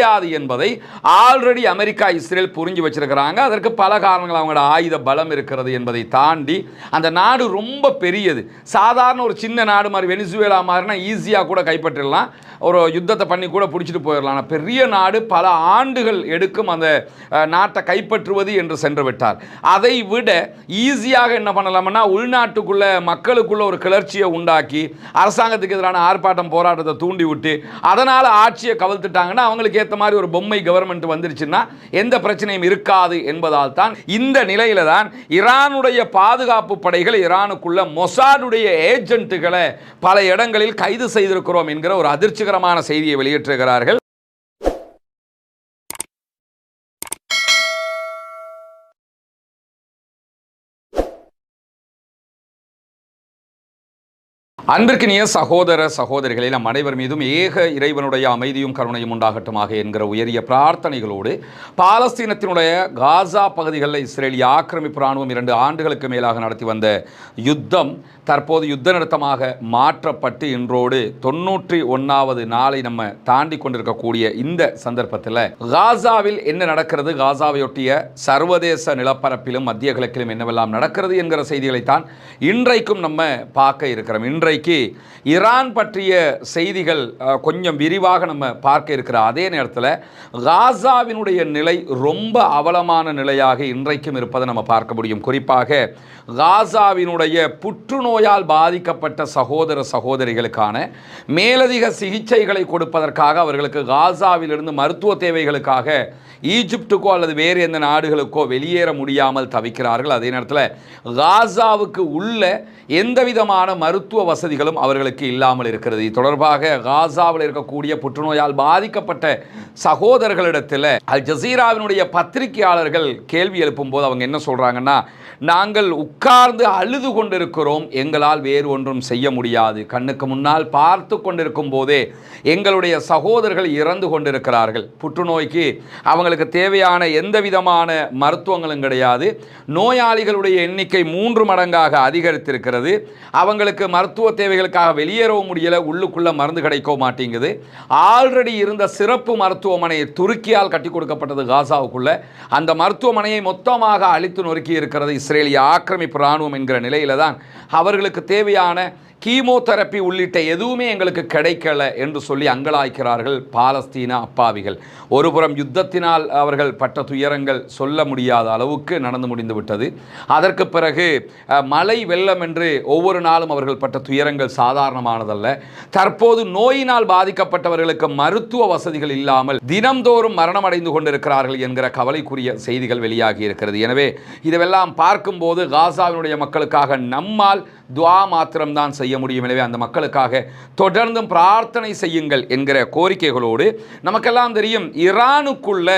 முடியாது என்பதை already America Israel புரிஞ்சு வச்சிருக்கிறாங்க. அதற்கு பல காரணங்கள். அவங்களோட ஆயுத பலம் இருக்கிறது என்பதை தாண்டி அந்த நாடு ரொம்ப பெரியது. சாதாரண ஒரு சின்ன நாடு மாதிரி வெனிசுவேலா மாதிரினா ஈஸியாக கூட கைப்பற்றிடலாம். ஒரு யுத்தத்தை பண்ணி கூட பிடிச்சிட்டு போயிடலாம். ஆனால் பெரிய நாடு பல ஆண்டுகள் எடுக்கும் அந்த நாட்டை கைப்பற்றுவது என்று சென்று விட்டார். அதை விட ஈஸியாக என்ன பண்ணலாம்னா உள்நாட்டுக்குள்ள மக்களுக்குள்ள ஒரு கிளர்ச்சியை உண்டாக்கி அரசாங்கத்துக்கு எதிரான ஆர்ப்பாட்டம் போராட்டத்தை தூண்டி விட்டு அதனால் ஆட்சியை கவிழ்த்துட்டாங்கன்னா அவங்களுக்கு ஏற்ற மாதிரி ஒரு பொம்மை கவர்மெண்ட் வந்துருச்சுன்னா எந்த பிரச்சனையும் இருக்காது என்பதால் தான் இந்த நிலையில தான் ஈரானுடைய பாதுகாப்பு படைகள் ஈரானுக்குள்ள மொசாடுடைய ஏஜென்ட்டுகளை பல இடங்களில் கைது செய்திருக்கிறோம் என்கிற ஒரு அதிர்ச்சிகரமான செய்தியை வெளியிட்டிருக்கிறார்கள். அன்பிற்கினிய சகோதர சகோதரிகளே நம் அனைவர் மீதும் ஏக இறைவனுடைய அமைதியும் கருணையும் உண்டாகட்டுமாக என்கிற உயரிய பிரார்த்தனைகளோடு பாலஸ்தீனத்தினுடைய காசா பகுதிகளில் இஸ்ரேலிய ஆக்கிரமிப்பு ராணுவம் இரண்டு ஆண்டுகளுக்கு மேலாக நடத்தி வந்த யுத்தம் தற்போது யுத்த நிறுத்தமாக மாற்றப்பட்டு இன்றோடு தொன்னூற்றி ஒன்றாவது நாளை நம்ம தாண்டி கொண்டிருக்கக்கூடிய இந்த சந்தர்ப்பத்தில் காசாவில் என்ன நடக்கிறது? காசாவையொட்டிய சர்வதேச நிலப்பரப்பிலும் மத்திய கிழக்கிலும் என்னவெல்லாம் நடக்கிறது என்கிற செய்திகளைத்தான் இன்றைக்கும் நம்ம பார்க்க இருக்கிறோம். இன்றைக்கு ஈரான் பற்றிய செய்திகள் கொஞ்சம் விரிவாக நம்ம பார்க்க இருக்கிற அதே நேரத்தில் காசாவினுடைய நிலை ரொம்ப அவலமான நிலையாக இன்றைக்கும் இருப்பதை நம்ம பார்க்க முடியும். குறிப்பாக காசாவினுடைய புற்றுநோயால் பாதிக்கப்பட்ட சகோதர சகோதரிகளுக்கான மேலதிக சிகிச்சைகளை கொடுப்பதற்காக அவர்களுக்கு காசாவிலிருந்து மருத்துவ தேவைகளுக்காக ஈஜிப்டுக்கோ அல்லது வேறு எந்த நாடுகளுக்கோ வெளியேற முடியாமல் தவிக்கிறார்கள். அதே நேரத்தில் காசாவுக்கு உள்ள எந்த விதமான மருத்துவ வசதிகளும் அவர்களுக்கு இல்லாமல் இருக்கிறது. இது தொடர்பாக காசாவில் இருக்கக்கூடிய புற்றுநோயால் பாதிக்கப்பட்ட சகோதரர்களிடத்தில் அல் ஜசீராவினுடைய பத்திரிகையாளர்கள் கேள்வி எழுப்பும்போது அவங்க என்ன சொல்கிறாங்கன்னா நாங்கள் உட்கார்ந்து அழுது கொண்டிருக்கிறோம். எங்களால் வேறு ஒன்றும் செய்ய முடியாது. கண்ணுக்கு முன்னால் பார்த்து கொண்டிருக்கும் போதே எங்களுடைய சகோதரர்கள் இறந்து கொண்டிருக்கிறார்கள். புற்றுநோய்க்கு அவங்களுக்கு தேவையான எந்த விதமான மருத்துவங்களும் கிடையாது. நோயாளிகளுடைய எண்ணிக்கை மூன்று மடங்காக அதிகரித்திருக்கிறது. அவங்களுக்கு மருத்துவ தேவைகளுக்காக வெளியேறவும் முடியல உள்ளுக்குள்ள மருந்து கிடைக்க மாட்டேங்குது. ஆல்ரெடி இருந்த சிறப்பு மருத்துவமனை துருக்கியால் கட்டி கொடுக்கப்பட்டது காசாவுக்குள்ள. அந்த மருத்துவமனையை மொத்தமாக அழித்து நொறுக்கி இருக்கிறது இஸ்ரேலிய ஆக்கிரமிப்பு இராணுவம் என்கிற நிலையில் தான் அவர்களுக்கு தேவையான கீமோதெரப்பி உள்ளிட்ட எதுவுமே எங்களுக்கு கிடைக்கல என்று சொல்லி அங்கலாய்க்கிறார்கள் பாலஸ்தீன அப்பாவிகள். ஒருபுறம் யுத்தத்தினால் அவர்கள் பட்ட துயரங்கள் சொல்ல முடியாத அளவுக்கு நடந்து முடிந்து விட்டது. அதற்கு பிறகு மழை வெள்ளம் என்று ஒவ்வொரு நாளும் அவர்கள் பட்ட துயரங்கள் சாதாரணமானதல்ல. தற்போது நோயினால் பாதிக்கப்பட்டவர்களுக்கு மருத்துவ வசதிகள் இல்லாமல் தினம்தோறும் மரணம் அடைந்து கொண்டிருக்கிறார்கள் என்கிற கவலைக்குரிய செய்திகள் வெளியாகி இருக்கிறது. எனவே இதுவெல்லாம் பார்க்கும்போது காசாவினுடைய மக்களுக்காக நம்மால் துவா மாத்திரம்தான் செய்ய முடியும். எனவே அந்த மக்களுக்காக தொடர்ந்தும் பிரார்த்தனை செய்யுங்கள் என்கிற கோரிக்கைகளோடு நமக்கெல்லாம் தெரியும் ஈரானுக்குள்ள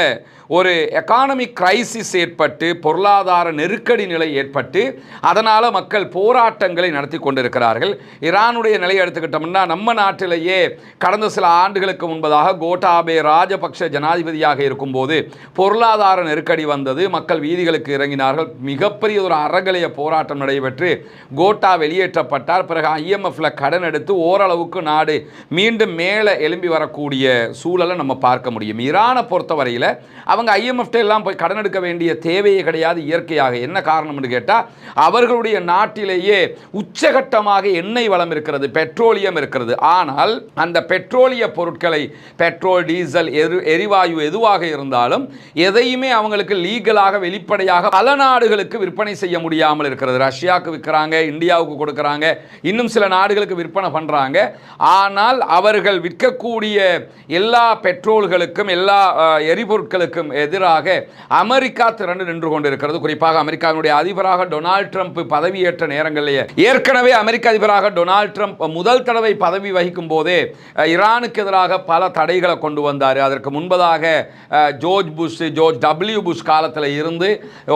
ஒரு எக்கானமிக் கிரைசிஸ் ஏற்பட்டு பொருளாதார நெருக்கடி நிலை ஏற்பட்டு அதனால் மக்கள் போராட்டங்களை நடத்தி கொண்டிருக்கிறார்கள். ஈரானுடைய நிலையை எடுத்துக்கிட்டோம்னா நம்ம நாட்டிலேயே கடந்த சில ஆண்டுகளுக்கு முன்பதாக கோட்டாபே ராஜபக்ஷ ஜனாதிபதியாக இருக்கும்போது பொருளாதார நெருக்கடி வந்தது. மக்கள் வீதிகளுக்கு இறங்கினார்கள். மிகப்பெரிய ஒரு அறகலைய போராட்டம் நடைபெற்று கோட்டா வெளியேற்றப்பட்டார். பிறகு ஐஎம்எஃப்ல கடன் எடுத்து ஓரளவுக்கு நாடு மீண்டும் மேலே எழும்பி வரக்கூடிய சூழலை நம்ம பார்க்க முடியும். ஈரானை பொறுத்தவரையில் அவங்க ஐஎம்எஃப்ட எல்லாம் போய் கடன் எடுக்க வேண்டிய தேவையே கிடையாது இயற்கையாக. என்ன காரணம்னு கேட்டால் அவர்களுடைய நாட்டிலேயே உச்சகட்டமாக எண்ணெய் வளம் இருக்கிறது பெட்ரோலியம் இருக்கிறது. ஆனால் அந்த பெட்ரோலிய பொருட்களை பெட்ரோல் டீசல் எரி எரிவாயு எதுவாக இருந்தாலும் எதையுமே அவங்களுக்கு லீகலாக வெளிப்படையாக பல நாடுகளுக்கு விற்பனை செய்ய முடியாமல் இருக்கிறது. ரஷ்யாவுக்கு விற்கிறாங்க இந்தியாவுக்கு கொடுக்குறாங்க இன்னும் சில நாடுகளுக்கு விற்பனை பண்ணுறாங்க ஆனால் அவர்கள் விற்கக்கூடிய எல்லா பெட்ரோல்களுக்கும் எல்லா எரிபொருட்களுக்கும் எதிராக அமெரிக்கா திரண்டு நின்று கொண்டிருக்கிறது. குறிப்பாக அமெரிக்காவினுடைய அதிபராக டொனால்ட் ட்ரம்ப் பதவியேற்ற நேரங்களிலேயே ஏற்கனவே அமெரிக்க அதிபராக டொனால்ட் ட்ரம்ப் முதல் தடவை பதவி வகிக்கும் போதே ஈரானுக்கு எதிராக பல தடைகளை கொண்டு வந்தார். அதற்கு முன்பதாக George Bush George W Bush காலத்தில் இருந்து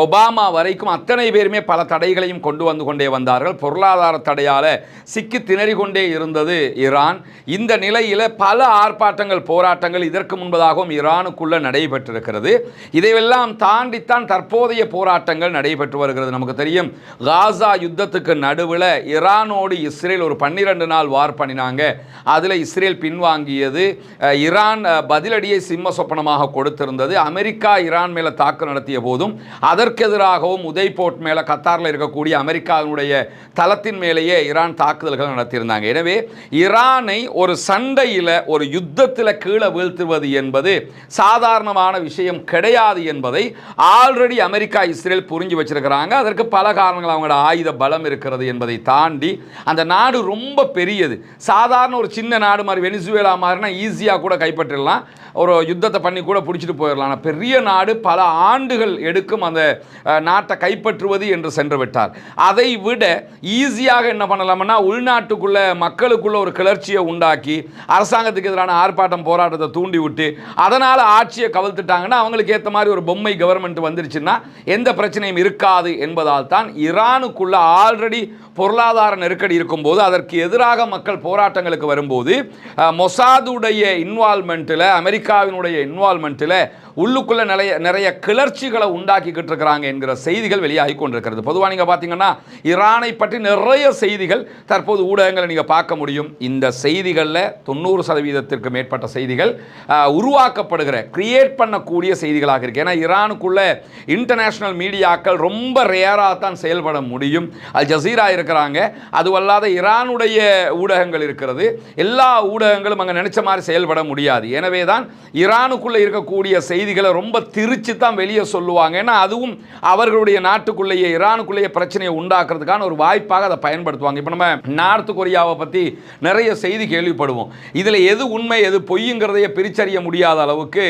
ஒபாமா வரைக்கும் அத்தனை பேருமே பல தடைகளையும் கொண்டு வந்து கொண்டே வந்தார்கள். பொருளாதார தடையால் சிக்கி திணறி கொண்டே இருந்தது ஈரான். இந்த நிலையில் பல ஆர்ப்பாட்டங்கள் போராட்டங்கள் இதற்கு முன்பதாகவும் ஈரானுக்குள்ளே நடைபெற்றிருக்கிறது. இதையெல்லாம் தாண்டித்தான் தற்போதைய போராட்டங்கள் நடைபெற்று வருகிறது. நமக்கு தெரியும் காசா யுத்தத்துக்கு நடுவில் ஈரானோடு இஸ்ரேல் ஒரு பன்னிரண்டு நாள் வார் பண்ணினாங்க. அதில் இஸ்ரேல் பின்வாங்கியது ஈரான் பதிலடியை சிம்ம சொப்பனமாக கொடுத்திருந்தது. அமெரிக்கா ஈரான் மேலே தாக்கு நடத்திய போதும் அதற்கெதிராகவும் உதய்போர்ட் மேலே கத்தாரில் இருக்கக்கூடிய அமெரிக்காவினுடைய தளத்தின் மேலேயே ஈரான் தாக்குதல்கள் நடத்தியிருந்தாங்க. எனவே ஈரானை ஒரு சண்டையில் ஒரு யுத்தத்தில் கீழே வீழ்த்துவது என்பது சாதாரணமான விஷயம் கிடையாது என்பதை ஆல்ரெடி அமெரிக்கா இஸ்ரேல் புரிஞ்சு வச்சிருக்கிறாங்க. அதற்கு பல காரணங்கள். அவங்களோட ஆயுத பலம் இருக்கிறது என்பதை தாண்டி அந்த நாடு ரொம்ப பெரியது. சாதாரண ஒரு சின்ன நாடு மாதிரி வெனிசுவேலா மாதிரினா ஈஸியாக கூட கைப்பற்றிடலாம். ஒரு யுத்தத்தை பண்ணி கூட பிடிச்சிட்டு போயிடலாம். ஆனால் பெரிய நாடு பல ஆண்டுகள் எடுக்கும் அந்த நாட்டை கைப்பற்றுவது என்று சென்று விட்டார். அதை விட ஈஸியாக என்ன பண்ணலாம்னா உள்நாட்டுக்குள்ள மக்களுக்குள்ள ஒரு கிளர்ச்சியை உண்டாக்கி அரசாங்கத்துக்கு எதிரான ஆர்ப்பாட்டம் போராட்டத்தை தூண்டி விட்டு அதனால் ஆட்சியை கவிழ்த்துட்டாங்கன்னா அவங்களுக்கு ஏற்ற மாதிரி ஒரு பொம்மை கவர்மெண்ட் வந்துருச்சுன்னா எந்த பிரச்சனையும் இருக்காது என்பதால் தான் ஈரானுக்குள்ள ஆல்ரெடி பொருளாதார நெருக்கடி இருக்கும்போது அதற்கு எதிராக மக்கள் போராட்டங்களுக்கு வரும்போது மொசாதுடைய இன்வால்மெண்ட்டில் அமெரிக்காவினுடைய இன்வால்மெண்ட்டில் உள்ளுக்குள்ள நிறைய நிறைய கிளர்ச்சிகளை உண்டாக்கிக்கிட்டு இருக்கிறாங்க என்கிற செய்திகள் வெளியாகி கொண்டிருக்கிறது. பொதுவாக நீங்கள் பார்த்தீங்கன்னா ஈரானை பற்றி நிறைய செய்திகள் தற்போது ஊடகங்களை நீங்கள் பார்க்க முடியும். இந்த செய்திகளில் தொண்ணூறு சதவீதத்திற்கு மேற்பட்ட செய்திகள் உருவாக்கப்படுகிற கிரியேட் பண்ணக்கூடிய செய்திகளாக இருக்குது ஏன்னா ஈரானுக்குள்ளே இன்டர்நேஷ்னல் மீடியாக்கள் ரொம்ப ரேராக தான் செயல்பட முடியும். அல் ஜசீரா இருக்கிறாங்க. அதுவல்லாத ஈரானுடைய ஊடகங்கள் இருக்கிறது. எல்லா ஊடகங்களும் அங்கே நினச்ச மாதிரி செயல்பட முடியாது. எனவே தான் ஈரானுக்குள்ளே இருக்கக்கூடிய செய்திகளை ரொம்ப திரிச்சு தான் வெளியே சொல்லுவாங்க. ஏன்னா அதுவும் அவர்களுடைய நாட்டுக்குள்ளேயே ஈரானுக்குள்ளேயே பிரச்சனையை உண்டாக்குறதுக்கான ஒரு வாய்ப்பாக அதை பயன்படுத்துவாங்க. இப்போ நம்ம நார்த் கொரியாவை பற்றி நிறைய செய்தி கேள்விப்படுவோம். இதில் எது உண்மை எது பொய்யுங்கிறதையே பிரிச்சறிய முடியாத அளவுக்கு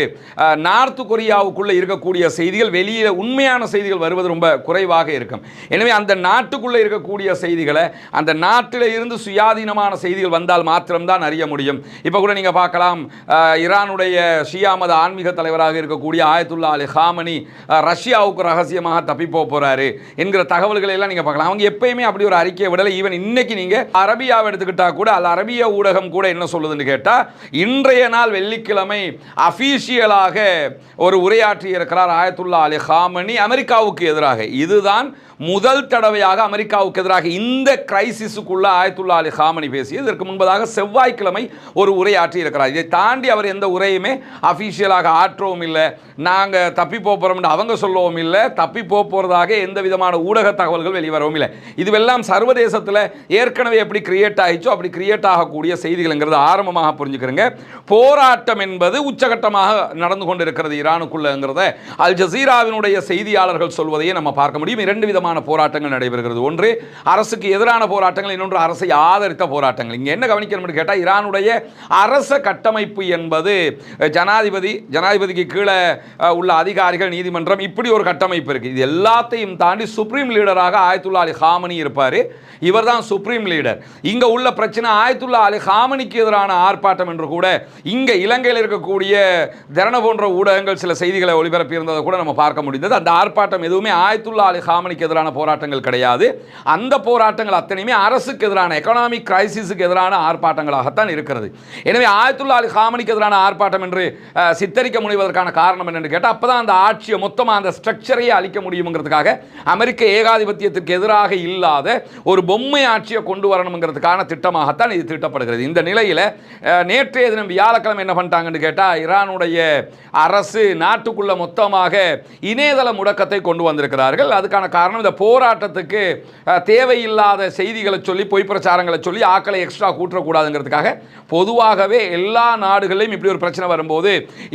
நார்த் கொரியாவுக்குள்ளே இருக்கக்கூடிய செய்திகள் வெளியில் உண்மையான செய்திகள் வருவது ரொம்ப குறைவாக இருக்கும். எனவே அந்த நாட்டுக்குள்ளே இருக்கக்கூடிய செய்திகளை அந்த நாட்டில் இருந்து சுயாதீனமான செய்திகள் வந்தால் மாத்திரம்தான் அறிய முடியும். இப்போ கூட நீங்கள் பார்க்கலாம் ஈரானுடைய ஷியாமத ஆன்மீக தலைவராக இருக்கக்கூடிய ஆயத்துல்லா அலி ஹாமனி ரஷ்யாவுக்கு ரகசியமாக தப்பி போகிறாரு என்கிற தகவல்களை எல்லாம் நீங்கள் பார்க்கலாம். அவங்க எப்பயுமே அப்படி ஒரு அறிக்கையை விடலை. ஈவன் இன்னைக்கு நீங்கள் அரபியாவை எடுத்துக்கிட்டா கூட அல் அரபிய ஊடகம் கூட என்ன சொல்லுதுன்னு கேட்டால் இன்றைய நாள் வெள்ளிக்கிழமை அஃபீஷியலாக ஒரு உரையாற்றி இருக்கிறார் ஆயத்துல்லா அலி ஹாமனி அமெரிக்காவுக்கு எதிராக. இதுதான் முதல் தடவையாக அமெரிக்காவுக்கு எதிராக இந்த கிரைசிஸுக்குள்ள ஆயத்துல்லா அலி ஹாமனி பேசி இதற்கு முன்பதாக செவ்வாய்க்கிழமை ஒரு உரையாற்றி இருக்கிறார். இதை தாண்டி அவர் எந்த உரையுமே அஃபீஷியலாக ஆற்றவும் இல்லை. நாங்கள் தப்பி போகிறோம்னு அவங்க சொல்லவும் இல்லை. தப்பி போகிறதாக எந்த விதமான ஊடக தகவல்கள் வெளிவரவும் இல்லை. இதுவெல்லாம் சர்வதேசத்தில் ஏற்கனவே எப்படி கிரியேட் ஆகிச்சோ அப்படி கிரியேட் ஆகக்கூடிய செய்திகள்ங்கிறது ஆரம்பமாக புரிஞ்சுக்கிறேங்க. போராட்டம் என்பது உச்சகட்டமாக நடந்து கொண்டிருக்கிறது ஈரானுக்குள்ளங்கிறத அல் ஜசீராவினுடைய செய்தியாளர்கள் சொல்வதையே நம்ம பார்க்க முடியும். இரண்டு விதமான போராட்டங்கள் நடைபெறுகிறது. ஒன்று அரசுக்கு எதிரான போராட்டங்கள் இன்னொன்று அரசை ஆதரித்த போராட்டங்கள். இங்கே என்ன கவனிக்கணும்னு கேட்டால் ஈரானுடைய அரச கட்டமைப்பு என்பது ஜனாதிபதி ஜனாதிபதிக்கு கீழே உள்ள அதிகாரிகள் நீதிமன்றம் இப்படி ஒரு கட்டமைப்பு இருக்குது இது எல்லாத்தையும் தாண்டி சுப்ரீம் லீடராக ஆயத்துல்லா அலி ஹாமனி இருப்பார். இவர் தான் சுப்ரீம் முஸ்லீம் லீடர் இங்கே உள்ள பிரச்சனை ஆயத்துல்லா அலி ஹாமனிக்கு எதிரான ஆர்ப்பாட்டம் என்று கூட இங்கே இலங்கையில் இருக்கக்கூடிய திறன போன்ற ஊடகங்கள் சில செய்திகளை ஒளிபரப்பி இருந்ததை கூட நம்ம பார்க்க முடிந்தது. அந்த ஆர்ப்பாட்டம் எதுவுமே ஆயத்துல்லா அலி ஹாமனிக்கு எதிரான போராட்டங்கள் கிடையாது. அந்த போராட்டங்கள் அத்தனையுமே அரசுக்கு எதிரான எக்கனாமிக் கிரைசிஸுக்கு எதிரான ஆர்ப்பாட்டங்களாகத்தான் இருக்கிறது. எனவே ஆயத்துல்லா அலி ஹாமனிக்கு எதிரான ஆர்ப்பாட்டம் என்று சித்தரிக்க முடிவதற்கான காரணம் என்னன்னு கேட்டால் அப்போ தான் அந்த ஆட்சியை மொத்தமாக அந்த ஸ்ட்ரக்சரையே அழிக்க முடியுங்கிறதுக்காக அமெரிக்க ஏகாதிபத்தியத்திற்கு எதிராக இல்லாத ஒரு பொம்மை ஆட்சியை கொண்டு வரணுங்கிறதுக்கான திட்டமாகத்தான் இது திட்டப்படுகிறது. இந்த நிலையில் நேற்றைய தினம் வியாழக்கிழமை என்ன பண்ணிட்டாங்கன்னு கேட்டால் ஈரானுடைய அரசு நாட்டுக்குள்ள மொத்தமாக இணையதள முடக்கத்தை கொண்டு வந்திருக்கிறார்கள். அதுக்கான காரணம் இந்த போராட்டத்துக்கு தேவையில்லாத செய்திகளை சொல்லி பொய் பிரச்சாரங்களை சொல்லி ஆக்களை எக்ஸ்ட்ரா கூட்டக்கூடாதுங்கிறதுக்காக பொதுவாகவே எல்லா நாடுகளிலும் இப்படி ஒரு பிரச்சனை வரும்போது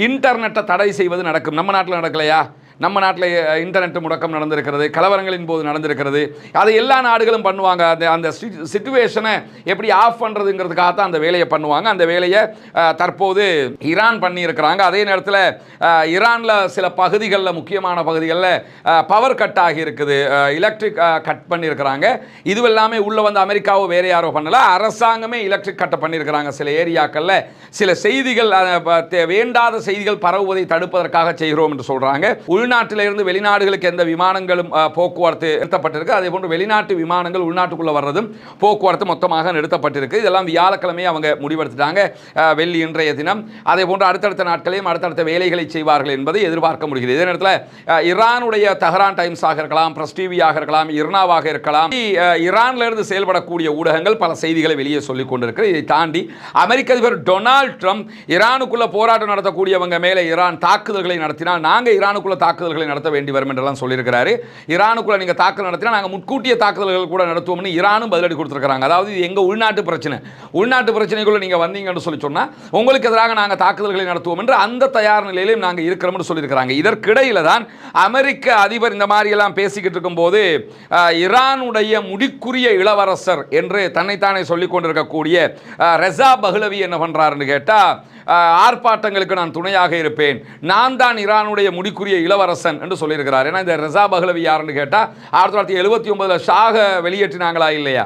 இன்டர்நெட்டை தடை செய்வது நடக்கும். நம்ம நாட்டில் நடக்கலையா? நம்ம நாட்டில் இன்டர்நெட் முடக்கம் நடந்திருக்கிறது கலவரங்களின் போது நடந்திருக்கிறது. அதை எல்லா நாடுகளும் பண்ணுவாங்க. அந்த அந்த சுச்சுவேஷனை எப்படி ஆஃப் பண்ணுறதுங்கிறதுக்காக தான் அந்த வேலையை பண்ணுவாங்க. அந்த வேலையை தற்போது ஈரான் பண்ணியிருக்கிறாங்க. அதே நேரத்தில் ஈரானில் சில பகுதிகளில் முக்கியமான பகுதிகளில் பவர் கட் ஆகி இருக்குது எலக்ட்ரிக் கட் பண்ணியிருக்கிறாங்க. இது எல்லாமே உள்ளே வந்து அமெரிக்காவோ வேறு யாரோ பண்ணல. அரசாங்கமே எலக்ட்ரிக் கட்டை பண்ணியிருக்கிறாங்க. சில ஏரியாக்களில் சில செய்திகள் வேண்டாத செய்திகள் பரவுவதை தடுப்பதற்காக செய்கிறோம் என்று சொல்கிறாங்க உள் உள்நாட்டிலிருந்து வெளிநாடுகளுக்கு எந்த விமானங்களும் போக்குவரத்து நிறுத்தப்பட்டிருக்கு. அதே போன்று வெளிநாட்டு விமானங்கள் உள்நாட்டுக்குள்ளே வர்றதும் போக்குவரத்து மொத்தமாக நிறுத்தப்பட்டிருக்கு. இதெல்லாம் வியாழக்கிழமை அவங்க முடிவெடுத்துட்டாங்க வெள்ளி இன்றைய தினம். அதே போன்று அடுத்தடுத்த நாட்களையும் அடுத்தடுத்த வேலைகளை செய்வார்கள் என்பதை எதிர்பார்க்க முடிகிறது. இதே நேரத்தில் அஹ், ஈரானுடைய தஹரான் டைம்ஸாக இருக்கலாம் பிரஸ் டிவியாக இருக்கலாம் இர்னாவாக இருக்கலாம். அஹ், செயல்படக்கூடிய ஊடகங்கள் பல செய்திகளை வெளியே சொல்லிக் கொண்டிருக்கிறது இதை தாண்டி அமெரிக்க அதிபர் டொனால்ட் ட்ரம்ப் ஈரானுக்குள்ள போராட்டம் நடத்தக்கூடியவங்க மேலே ஈரான் தாக்குதல்களை நடத்தினால் நாங்கள் ஈரானுக்குள்ள தாக்குதல்களை நடத்த வேண்டி வரும் என்றெல்லாம் சொல்லியிருக்கிறாரு. ஈரானுக்குள்ள நீங்கள் தாக்குதல் நடத்தினா நாங்கள் முன்கூட்டிய தாக்குதல்கள் கூட நடத்துவோம்னு ஈரானும் பதிலடி கொடுத்துருக்காங்க அதாவது இது எங்கள் உள்நாட்டு பிரச்சனை. உள்நாட்டு பிரச்சனைக்குள்ள நீங்கள் வந்தீங்கன்னு சொல்லி சொன்னால் உங்களுக்கு எதிராக நாங்கள் தாக்குதல்களை நடத்துவோம் என்று அந்த தயார் நிலையிலையும் நாங்கள் இருக்கிறோம்னு சொல்லியிருக்கிறாங்க. இதற்கிடையில் தான் அமெரிக்க அதிபர் இந்த மாதிரியெல்லாம் பேசிக்கிட்டு இருக்கும்போது ஈரானுடைய முடிக்குரிய இளவரசர் என்று தன்னைத்தானே சொல்லிக் கொண்டிருக்கக்கூடிய ரெசா பஹ்லவி என்ன பண்ணுறாருன்னு கேட்டால் ஆர்ப்பாட்டங்களுக்கு நான் துணையாக இருப்பேன். நான் தான் ஈரானுடைய முடிக்குரிய இளவரசர் இளவரசன் என்று சொல்லியிருக்கிறார். ஏன்னா இந்த ரெசா பஹ்லவி யாருன்னு கேட்டால் ஆயிரத்தி தொள்ளாயிரத்தி எழுபத்தி ஒன்பதில் ஷாக வெளியேற்றினாங்களா இல்லையா?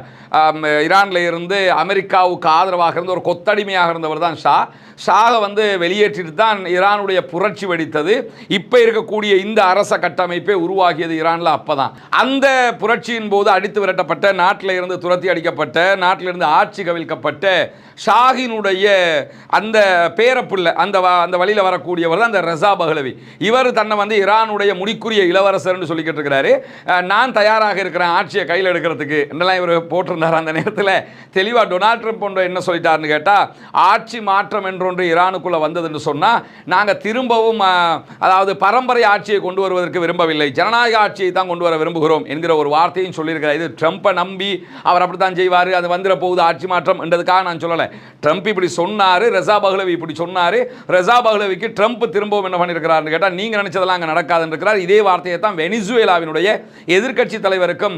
ஈரானில் இருந்து அமெரிக்காவுக்கு ஆதரவாக இருந்த ஒரு கொத்தடிமையாக இருந்தவர் தான் ஷா. ஷாக வந்து வெளியேற்றிட்டு தான் ஈரானுடைய புரட்சி வெடித்தது. இப்போ இருக்கக்கூடிய இந்த அரச கட்டமைப்பே உருவாகியது ஈரானில் அப்போ தான் அந்த புரட்சியின் போது அடித்து விரட்டப்பட்ட நாட்டில் இருந்து துரத்தி அடிக்கப்பட்ட நாட்டில் இருந்து ஆட்சி கவிழ்க்கப்பட்ட ஷாகினுடைய அந்த பேரப்புள்ள அந்த அந்த வழியில் வரக்கூடியவர் தான் அந்த ரெசா பஹ்லவி. இவர் தன்னை வந்து ஈரானுடைய முடிக்குரிய இளவரசர்னு சொல்லிக்கிட்டு இருக்கிறாரு. நான் தயாராக இருக்கிறேன் ஆட்சியை கையில் எடுக்கிறதுக்கு. என்னெல்லாம் இவர் போட்டிருந்தார் அந்த நேரத்தில் தெளிவாக டொனால்ட் ட்ரம்ப் போன்ற என்ன சொல்லிட்டாருன்னு கேட்டால் ஆட்சி மாற்றம் என்றொன்று ஈரானுக்குள்ளே வந்ததுன்னு சொன்னால் நாங்கள் திரும்பவும் அதாவது பரம்பரை ஆட்சியை கொண்டு வருவதற்கு விரும்பவில்லை. ஜனநாயக ஆட்சியை தான் கொண்டு வர விரும்புகிறோம் என்கிற ஒரு வார்த்தையும் சொல்லியிருக்கிறார். இது ட்ரம்ப்பை நம்பி அவர் அப்படி தான் செய்வார். அது வந்துட போகுது ஆட்சி மாற்றம் என்றதுக்காக நான் சொல்லலை. ட்ரம்ப் இப்படி சொன்னார் ரெசா பஹ்லவி இப்படி சொன்னார். ரெசா பஹ்லவிக்கு ட்ரம்ப் திரும்பவும் என்ன பண்ணியிருக்கிறார்னு கேட்டால் நீங்கள் நினைச்சதெல்லாம் அங்கே நடக்காதுன்னு இருக்கிறார் இதே வார்த்தையை தான் வெனிசுவேலாவினுடைய எதிர்க்கட்சி தலைவருக்கும்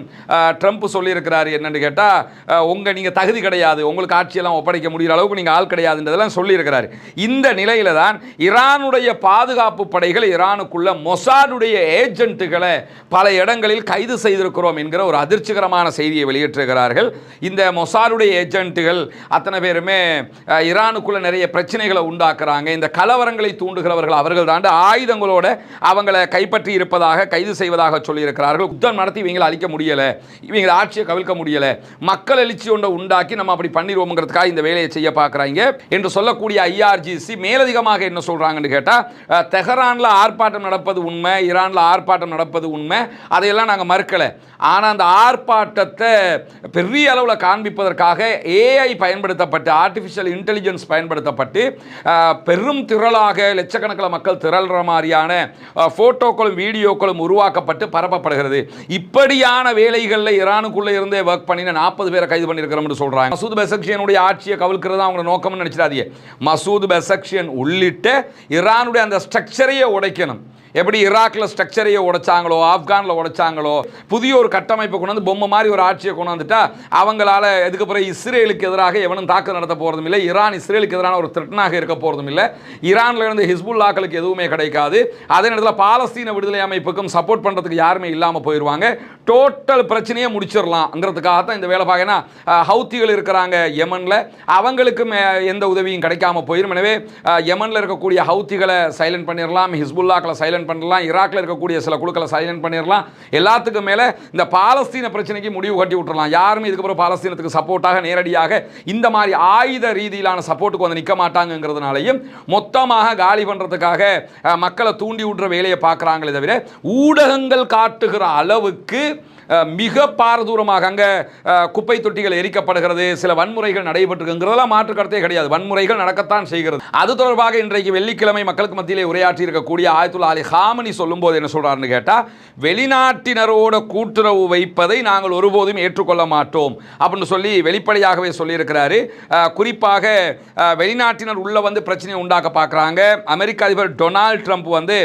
ட்ரம்ப் சொல்லியிருக்கிறார் என்னன்னு கேட்டால் உங்கள் நீங்கள் தகுதி கிடையாது உங்களுக்கு ஆட்சியெல்லாம் ஒப்படைக்க முடிகிற அளவுக்கு நீங்கள் ஆள் கிடையாதுன்றதெல்லாம் சொல்லியிருக்கிறார். இந்த நிலையில தான் ஈரானுடைய பாதுகாப்பு படைகள் ஈரானுக்குள்ள மொசாடுடைய ஏஜென்ட்டுகளை பல இடங்களில் கைது செய்திருக்கிறோம் என்கிற ஒரு அதிர்ச்சிகரமான செய்தியை வெளியிட்டிருக்கிறார்கள். இந்த மொசாடுடைய ஏஜென்ட்டுகள் அத்தனை பேருமே ஈரானுக்குள்ள நிறைய பிரச்சனைகளை உண்டாக்குறாங்க. இந்த கலவரங்களை தூண்டுகிறவர்கள் அவர்கள் தாண்டு ஆயுதங்களோட அவங்க அவங்களை கைப்பற்றி இருப்பதாக கைது செய்வதாக சொல்லியிருக்கிறார்கள். யுத்தம் நடத்தி இவங்களை அழிக்க முடியலை. இவங்களை ஆட்சியை கவிழ்க்க முடியலை. மக்கள் எழுச்சி ஒன்றை உண்டாக்கி நம்ம அப்படி பண்ணிடுவோங்கிறதுக்காக இந்த வேலையை செய்ய பார்க்குறாங்க. என்று சொல்லக்கூடிய ஐஆர்ஜிசி மேலதிகமாக என்ன சொல்றாங்கன்னு கேட்டால் தெஹரான்ல ஆர்ப்பாட்டம் நடப்பது உண்மை ஈரான்ல ஆர்ப்பாட்டம் நடப்பது உண்மை. அதையெல்லாம் நாங்கள் மறுக்கலை. ஆனால் அந்த ஆர்ப்பாட்டத்தை பெரிய அளவில் காண்பிப்பதற்காக ஏஐ பயன்படுத்தப்பட்டு ஆர்டிஃபிஷியல் இன்டெலிஜென்ஸ் பயன்படுத்தப்பட்டு பெரும் திரளாக லட்சக்கணக்கில் மக்கள் திரள்ற மாதிரியான ஃபோட்டோக்களும் வீடியோக்களும் உருவாக்கப்பட்டு பரப்பப்படுகிறது. இப்படியான வேலைகளில் ஈரானுக்குள்ளே இருந்தே ஒர்க் பண்ணின நாற்பது பேரை கைது பண்ணியிருக்கிறோம்னு சொல்றாங்க. மசூத் பெசக்ஷியனுடைய ஆட்சியை கவிழ்க்கிறது அவங்க நோக்கம்னு நினச்சிடாதீங்க. மசூத் பெசக்ஷியன் உள்ளிட்ட ஈரானுடைய அந்த ஸ்ட்ரக்சரையே உடைக்கணும். எப்படி ஈராக்கில் ஸ்ட்ரக்சரையை உடைச்சாங்களோ ஆப்கானில் உடைச்சாங்களோ புதிய ஒரு கட்டமைப்பை கொண்டு வந்து பொம்மை மாதிரி ஒரு ஆட்சியை கொண்டு வந்துட்டா அவங்களால இதுக்கப்புறம் இஸ்ரேலுக்கு எதிராக எவனும் தாக்குதல் நடத்த போகிறதும் இல்லை ஈரான் இஸ்ரேலுக்கு எதிரான ஒரு த்ரெட்டனாக இருக்க போகிறதும் இல்லை. ஈரானில் இருந்து ஹிஸ்புல்லாக்களுக்கு எதுவுமே கிடைக்காது. அதே நேரத்தில் பாலஸ்தீன விடுதலை அமைப்புக்கும் சப்போர்ட் பண்ணுறதுக்கு யாருமே இல்லாமல் போயிடுவாங்க டோட்டல் பிரச்சனையை முடிச்சிடலாம்ங்கிறதுக்காக தான் இந்த வேலை பார்க்கனா ஹவுத்திகள் இருக்கிறாங்க யமனில். அவங்களுக்கும் எந்த உதவியும் கிடைக்காம போயிடும் எனவே யமனில் இருக்கக்கூடிய ஹவுத்திகளை சைலண்ட் பண்ணிடலாம் ஹிஸ்புல்லாக்களை சைலண்ட் பண்ணலாம் ஈராக்கில் இருக்கக்கூடிய சில குழுக்களை சைலண்ட் பண்ணிடலாம். எல்லாத்துக்கும் மேலே இந்த பாலஸ்தீன பிரச்சனைக்கு முடிவு கட்டி விட்டுறலாம். யாருமே இதுக்கப்புறம் பாலஸ்தீனத்துக்கு சப்போர்ட்டாக நேரடியாக இந்த மாதிரி ஆயுத ரீதியிலான சப்போர்ட்டுக்கு வந்து நிற்க மாட்டாங்கங்கிறதுனாலையும் மொத்தமாக காலி பண்ணுறதுக்காக மக்களை தூண்டி விடுற வேலையை பார்க்குறாங்களே தவிர ஊடகங்கள் காட்டுகிற அளவுக்கு மிக பாரதூரமாக அங்கே குப்பை தொட்டிகள் எரிக்கப்படுகிறது சில வன்முறைகள் நடைபெற்றுங்கிறதெல்லாம் மாற்று கருத்தே கிடையாது. வன்முறைகள் நடக்கத்தான் செய்கிறது. அது தொடர்பாக இன்றைக்கு வெள்ளிக்கிழமை மக்களுக்கு மத்தியிலே உரையாற்றி இருக்கக்கூடிய ஆயத்துல்லா அலி ஹாமனி சொல்லும்போது என்ன சொல்றாருன்னு கேட்டால் வெளிநாட்டினரோட கூட்டுறவு வைப்பதை நாங்கள் ஒருபோதும் ஏற்றுக்கொள்ள மாட்டோம். அப்படின்னு சொல்லி வெளிப்படையாகவே சொல்லியிருக்கிறாரு. குறிப்பாக வெளிநாட்டினர் உள்ள வந்து பிரச்சனையை உண்டாக்க பார்க்குறாங்க. அமெரிக்க அதிபர் டொனால்ட் ட்ரம்ப் வந்து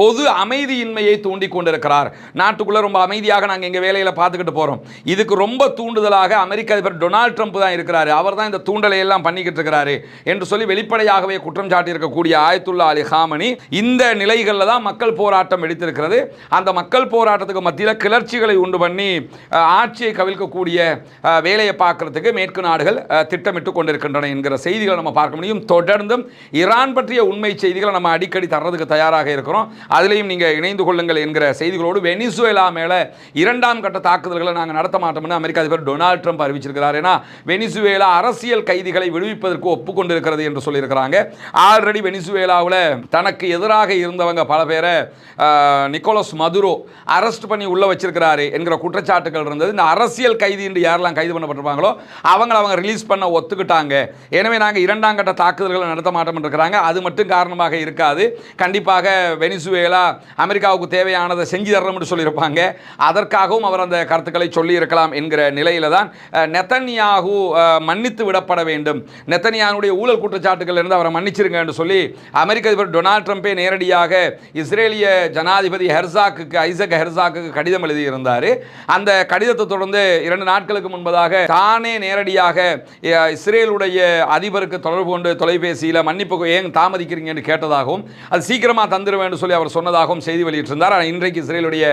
பொது அமைதியின்மையை தூண்டி கொண்டிருக்கிறார். நாட்டுக்குள்ள ரொம்ப அமைதியாக நாங்கள் எங்கள் வேலையில் பார்த்துக்கிட்டு போகிறோம் இதுக்கு ரொம்ப தூண்டுதலாக அமெரிக்க அதிபர் டொனால்ட் ட்ரம்ப் தான் இருக்கிறாரு. அவர் தான் இந்த தூண்டலை எல்லாம் பண்ணிக்கிட்டு இருக்கிறாரு என்று சொல்லி வெளிப்படையாகவே குற்றம் சாட்டியிருக்கக்கூடிய ஆயத்துல்லா அலி ஹாமனி இந்த நிலைகளில் தான் மக்கள் போராட்டம் வெடித்திருக்கிறது. அந்த மக்கள் போராட்டத்துக்கு மத்தியில் கிளர்ச்சிகளை உண்டு பண்ணி ஆட்சியை கவிழ்க்கக்கூடிய வேலையை பார்க்கறதுக்கு மேற்கு நாடுகள் திட்டமிட்டு கொண்டிருக்கின்றன என்கிற செய்திகளை நம்ம பார்க்க முடியும். தொடர்ந்தும் ஈரான் பற்றிய உண்மை செய்திகளை நம்ம அடிக்கடி தர்றதுக்கு தயாராக இருக்கிறோம். அதுலேயும் நீங்கள் இணைந்து கொள்ளுங்கள் என்கிற செய்திகளோடு வெனிசுவேலா மேலே இரண்டு இரண்டாம் கட்ட தாக்குதல்களை நாங்கள் நடத்த மாட்டோம்னு அமெரிக்க அதிபர் டொனால்ட் ட்ரம்ப் அறிவிச்சிருக்கிறார். ஏன்னா வெனிசுவேலா அரசியல் கைதிகளை விடுவிப்பதற்கு ஒப்புக்கொண்டிருக்கிறது என்று சொல்லியிருக்கிறாங்க. ஆல்ரெடி வெனிசுவேலாவில் தனக்கு எதிராக இருந்தவங்க பல பேரை நிக்கோலஸ் மதுரோ அரெஸ்ட் பண்ணி உள்ள வச்சிருக்கிறாரு என்கிற குற்றச்சாட்டுகள் இருந்தது. இந்த அரசியல் கைதி என்று யாரெல்லாம் கைது பண்ணப்பட்டிருப்பாங்களோ அவங்கள அவங்க ரிலீஸ் பண்ண ஒத்துக்கிட்டாங்க. எனவே நாங்கள் இரண்டாம் கட்ட தாக்குதல்களை நடத்த மாட்டோம் இருக்கிறாங்க. அது மட்டும் காரணமாக இருக்காது. கண்டிப்பாக வெனிசுவேலா அமெரிக்காவுக்கு தேவையானதை செஞ்சு தரணும்னு சொல்லியிருப்பாங்க. அதற்காக அதற்காகவும் அவர் அந்த கருத்துக்களை சொல்லியிருக்கலாம் என்கிற நிலையில தான் நெத்தன்யாகு மன்னித்து விடப்பட வேண்டும். நெத்தன்யானுடைய ஊழல் குற்றச்சாட்டுகள் இருந்து அவரை மன்னிச்சிருங்க என்று சொல்லி அமெரிக்க அதிபர் டொனால்ட் ட்ரம்பே நேரடியாக இஸ்ரேலிய ஜனாதிபதி ஹெர்சாக்கு ஐசக் ஹெர்சாக்கு கடிதம் எழுதியிருந்தார். அந்த கடிதத்தை தொடர்ந்து இரண்டு நாட்களுக்கு முன்பதாக தானே நேரடியாக இஸ்ரேலுடைய அதிபருக்கு தொடர்பு கொண்டு தொலைபேசியில் மன்னிப்பு ஏன் தாமதிக்கிறீங்க என்று கேட்டதாகவும் அது சீக்கிரமாக தந்துடுவேன் சொல்லி அவர் சொன்னதாகவும் செய்தி வெளியிட்டிருந்தார். ஆனால் இன்றைக்கு இஸ்ரேலுடைய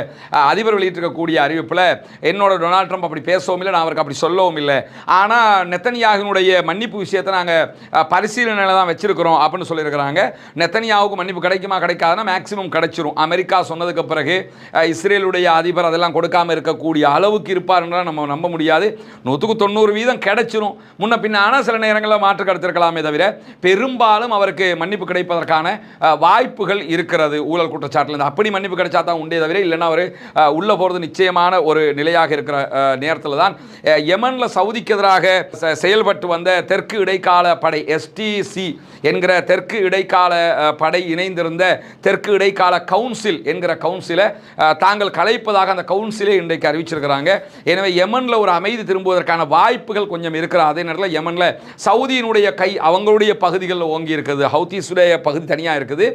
அதிபர் வெளியிட்டிருக்கக்கூடிய அறிவிப்பில் என்னோட டொனால்ட் ட்ரம்ப் அப்படி பேசவும் இல்லை நான் அவருக்கு அப்படி சொல்லவும் இல்லை. ஆனால் நெத்தனியாகினுடைய மன்னிப்பு விஷயத்தை நாங்கள் பரிசீலனையில் தான் வச்சிருக்கிறோம் அப்படின்னு சொல்லியிருக்கிறாங்க. நெத்தனியாவுக்கு மன்னிப்பு கிடைக்குமா கிடைக்காதுன்னா மேக்ஸிமம் கிடைச்சிரும். அமெரிக்கா சொன்னதுக்கு பிறகு இஸ்ரேலுடைய அதிபர் அதெல்லாம் கொடுக்காம இருக்கக்கூடிய அளவுக்கு இருப்பாருன்றா நம்ம நம்ப முடியாது. நூற்றுக்கு தொண்ணூறு வீதம் கிடைச்சிரும். முன்ன பின்ன ஆனால் சில நேரங்களில் மாற்று கருத்து தவிர பெரும்பாலும் அவருக்கு மன்னிப்பு கிடைப்பதற்கான வாய்ப்புகள் இருக்கிறது. ஊழல் குற்றச்சாட்டில் அப்படி மன்னிப்பு கிடைச்சா தான் உண்டே தவிர இல்லைன்னா அவர் உள்ளே போகிறது நிச்சயம் நிச்சயமான ஒரு நிலையாக இருக்கிற நேரத்தில் தான் யமனில் சவுதிக்கு எதிராக செயல்பட்டு வந்த தெற்கு இடைக்கால படை எஸ்டிசி என்கிற தெற்கு இடைக்கால படை இணைந்திருந்த தெற்கு இடைக்கால கவுன்சில் என்கிற கவுன்சிலை தாங்கள் கலைப்பதாக அந்த கவுன்சிலே இன்றைக்கு அறிவிச்சிருக்கிறாங்க. எனவே யமனில் ஒரு அமைதி திரும்புவதற்கான வாய்ப்புகள் கொஞ்சம் இருக்கிற அதே நேரத்தில் யெமன்ல சவுதியினுடைய கை அவங்களுடைய பகுதிகளில் ஓங்கி இருக்குது. ஹவுதீஸுடைய பகுதி தனியாக இருக்குது.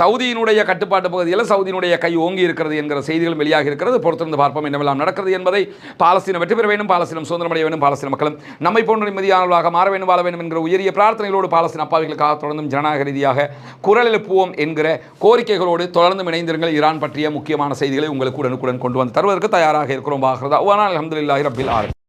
சவுதியினுடைய கட்டுப்பாட்டு பகுதியில் சவுதியினுடைய கை ஓங்கி இருக்கிறது என்கிற செய்திகள் வெளியாக இருக்கிறது. பொறுத்திருந்து பார்ப்போம் என்னவெல்லாம் நடக்கிறது என்பதை பாலஸ்தீனம் வெற்றி பெற வேண்டும் பாலஸ்தீனம் சுதந்திரமடைய வேண்டும் பாலஸ்தீன மக்களும் நம்மை போன்ற நிம்மதியானவர்களாக மாற வேண்டும் வாழ வேண்டும் என்கிற உயரிய பிரார்த்தனைகளோடு பாலஸ்தீன அப்பாவிகளுக்காக தொடர்ந்தும் ஜனநாயக ரீதியாக குரல் எழுப்புவோம் என்கிற கோரிக்கைகளோடு தொடர்ந்து இணைந்திருங்கள். ஈரான் பற்றிய முக்கியமான செய்திகளை உங்களுக்கு உடனுக்குடன் கொண்டு வந்து தருவதற்கு தயாராக இருக்கிறோம். பாகிறதா அலமதுல்லாஹி ரபில் ஆர்